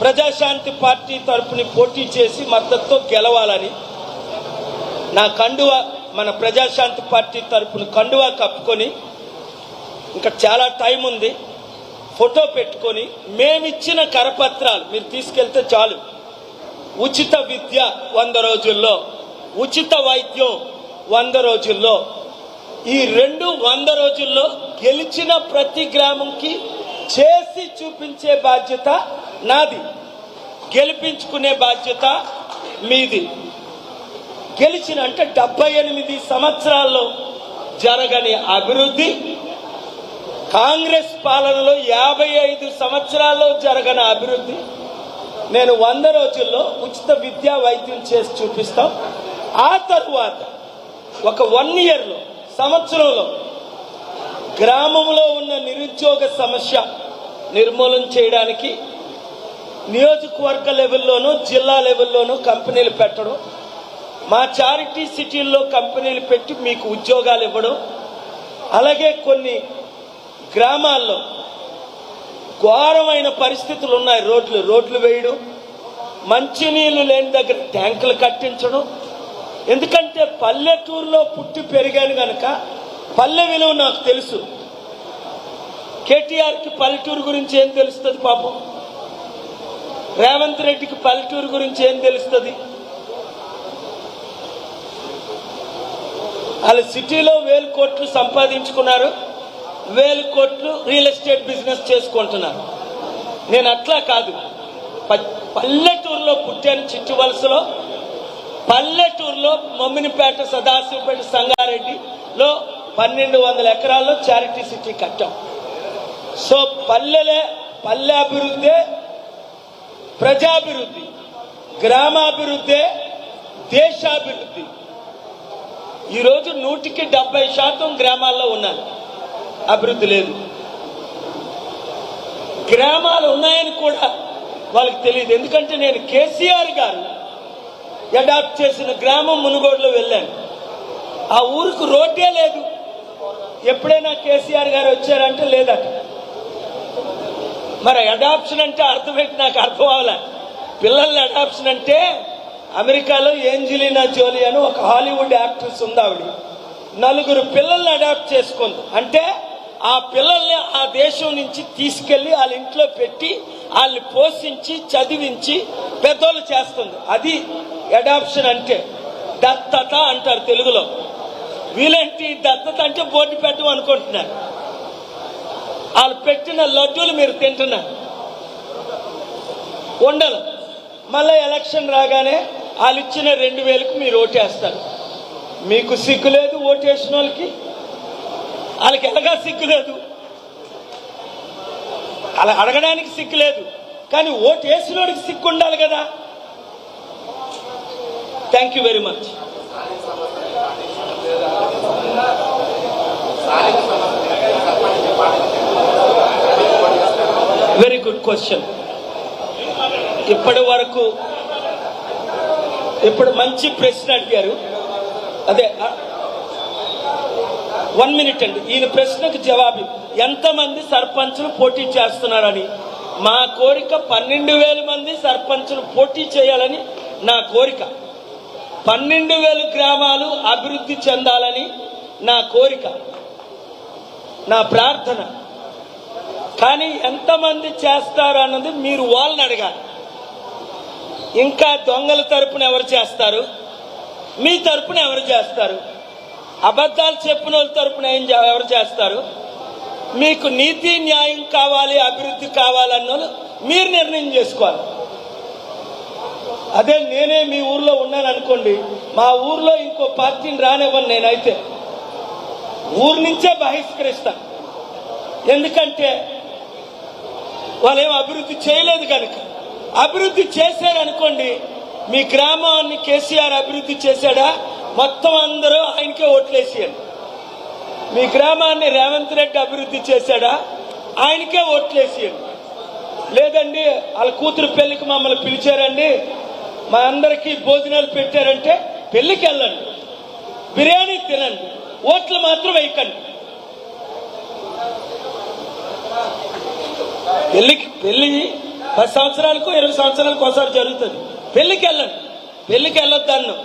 Praja Shanti party తరపుని పోటీ చేసి మద్దతుతో గెలవాలని నా కండువ మన ప్రజాశాంతి పార్టీ తరపున కండువా కప్పుకొని ఇంకా చాలా టైం ఉంది ఫోటో పెట్టుకొని మేమిచ్చిన కరపత్రాలు మీరు తీసుకెళ్తే చాలు. ఉచిత విద్య వంద రోజుల్లో ఉచిత వైద్యం వంద రోజుల్లో ఈ రెండు వంద రోజుల్లో గెలిచిన ప్రతి గ్రామంకి చేసి చూపించే బాధ్యత నాది. గెలిపించుకునే బాధ్యత మీది. గెలిచిన అంటే డెబ్బై ఎనిమిది సంవత్సరాల్లో జరగని అభివృద్ధి కాంగ్రెస్ పాలనలో యాభై ఐదు సంవత్సరాల్లో జరగని అభివృద్ధి నేను వంద రోజుల్లో ఉచిత విద్యా వైద్యం చేసి చూపిస్తాం. ఆ తరువాత ఒక వన్ ఇయర్లో సంవత్సరంలో గ్రామంలో ఉన్న నిరుద్యోగ సమస్య నిర్మూలన చేయడానికి నియోజకవర్గ లెవెల్లోనూ జిల్లా లెవెల్లోనూ కంపెనీలు పెట్టడం మా చారిటీ సిటీల్లో కంపెనీలు పెట్టి మీకు ఉద్యోగాలు ఇవ్వడం అలాగే కొన్ని గ్రామాల్లో ఘోరమైన పరిస్థితులు ఉన్నాయి. రోడ్లు రోడ్లు వేయడం మంచినీళ్ళు లేని దగ్గర ట్యాంకులు కట్టించడం. ఎందుకంటే పల్లెటూరులో పుట్టి పెరిగాను కనుక పల్లె విలువ నాకు తెలుసు. కేటీఆర్కి పల్లెటూరు గురించి ఏం తెలుస్తుంది పాపం? రేవంత్ రెడ్డికి పల్లెటూరు గురించి ఏం తెలుస్తుంది? వాళ్ళు సిటీలో వేలు కోట్లు సంపాదించుకున్నారు వేలు కోట్లు రియల్ ఎస్టేట్ బిజినెస్ చేసుకుంటున్నారు. నేను అట్లా కాదు. ప- పల్లెటూరులో పుట్టాను చిట్టు వలసలో. పల్లెటూరులో మమ్మినిపేట సదాశివపేట సంగారెడ్డిలో పన్నెండు వందల ఎకరాల్లో చారిటీ సిటీ కట్టాం. సో పల్లెలే పల్లె అభివృద్ధి ప్రజాభివృద్ధి గ్రామాభివృద్ధి దేశాభివృద్ధి. ఈరోజు నూటికి డెబ్బై శాతం గ్రామాల్లో ఉన్నారు. అభివృద్ధి లేదు. గ్రామాలు ఉన్నాయని కూడా వాళ్ళకి తెలియదు. ఎందుకంటే నేను కేసీఆర్ గారు అడాప్ట్ చేసిన గ్రామం మునుగోడులో వెళ్ళాను. ఆ ఊరికి రోడ్డే లేదు. ఎప్పుడైనా కేసీఆర్ గారు వచ్చారంటే లేదట. మరి అడాప్షన్ అంటే అర్థమేంటి నాకు అర్థం అవ్వలే. పిల్లల్ని అడాప్షన్ అంటే అమెరికాలో ఏంజలినా జోలీ అని ఒక హాలీవుడ్ యాక్ట్రెస్ ఉంది ఆవిడ. నలుగురు పిల్లల్ని అడాప్ట్ చేసుకుంది. అంటే ఆ పిల్లల్ని ఆ దేశం నుంచి తీసుకెళ్ళి వాళ్ళ ఇంట్లో పెట్టి వాళ్ళని పోషించి చదివించి పెద్దోళ్ళు చేస్తుంది. అది అడాప్షన్ అంటే. దత్తత అంటారు తెలుగులో. వీలంటి దత్తత అంటే బోర్డు పెట్టడం అనుకుంటున్నారు వాళ్ళు పెట్టిన లడ్డూలు మీరు తింటున్నారు. ఉండదు మళ్ళీ ఎలక్షన్ రాగానే వాళ్ళు ఇచ్చిన రెండు వేలకు మీరు ఓటేస్తారు. మీకు సిగ్గు లేదు ఓటేసిన వాళ్ళకి? వాళ్ళకి ఎలాగా సిగ్గు లేదు? అలా అడగడానికి సిగ్గు లేదు. కానీ ఓటు వేసినోడికి సిగ్గు ఉండాలి కదా. Thank you very much very good question ఇప్పటి వరకు ఇప్పుడు మంచి ప్రశ్న అడిగారు అదే వన్ మినిట్ అండి. ఈయన ప్రశ్నకు జవాబు ఎంతమంది సర్పంచులు పోటీ చేస్తున్నారని మా కోరిక పన్నెండు వేల మంది సర్పంచులు పోటీ చేయాలని నా కోరిక. పన్నెండు వేలు గ్రామాలు అభివృద్ధి చెందాలని నా కోరిక. నా ప్రార్థన. కానీ ఎంతమంది చేస్తారు అన్నది మీరు వాళ్ళని అడగాలి. ఇంకా దొంగల తరపున ఎవరు చేస్తారు? మీ తరపున ఎవరు చేస్తారు? అబద్ధాలు చెప్పిన వాళ్ళ తరపున ఏం ఎవరు చేస్తారు? మీకు నీతి న్యాయం కావాలి అభివృద్ధి కావాలన్న వాళ్ళు మీరు నిర్ణయం చేసుకోవాలి. అదే నేనే మీ ఊర్లో ఉన్నాను అనుకోండి మా ఊర్లో ఇంకో పార్టీని రానివ్వను నేనైతే. ఊరు నుంచే బహిష్కరిస్తాను ఎందుకంటే వాళ్ళేం అభివృద్ధి చేయలేదు కనుక. అభివృద్ధి చేశారనుకోండి మీ గ్రామాన్ని కేసీఆర్ అభివృద్ధి చేశాడా? మొత్తం అందరూ ఆయనకే ఓట్లేసేయండి మీ గ్రామాన్ని రేవంత్ రెడ్డి అభివృద్ధి చేశాడా? ఆయనకే ఓట్లేసేయండి లేదండి వాళ్ళ కూతురు పెళ్ళికి మమ్మల్ని పిలిచారండి. మా అందరికీ భోజనాలు పెట్టారంటే పెళ్ళికి వెళ్ళండి. బిర్యానీ తినండి. ఓట్లు మాత్రం వేయకండి. పెళ్ళికి పెళ్ళి పది సంవత్సరాలకు ఇరవై సంవత్సరాలకు ఒకసారి జరుగుతుంది. పెళ్ళికి వెళ్ళండి. పెళ్ళికి వెళ్ళొద్దు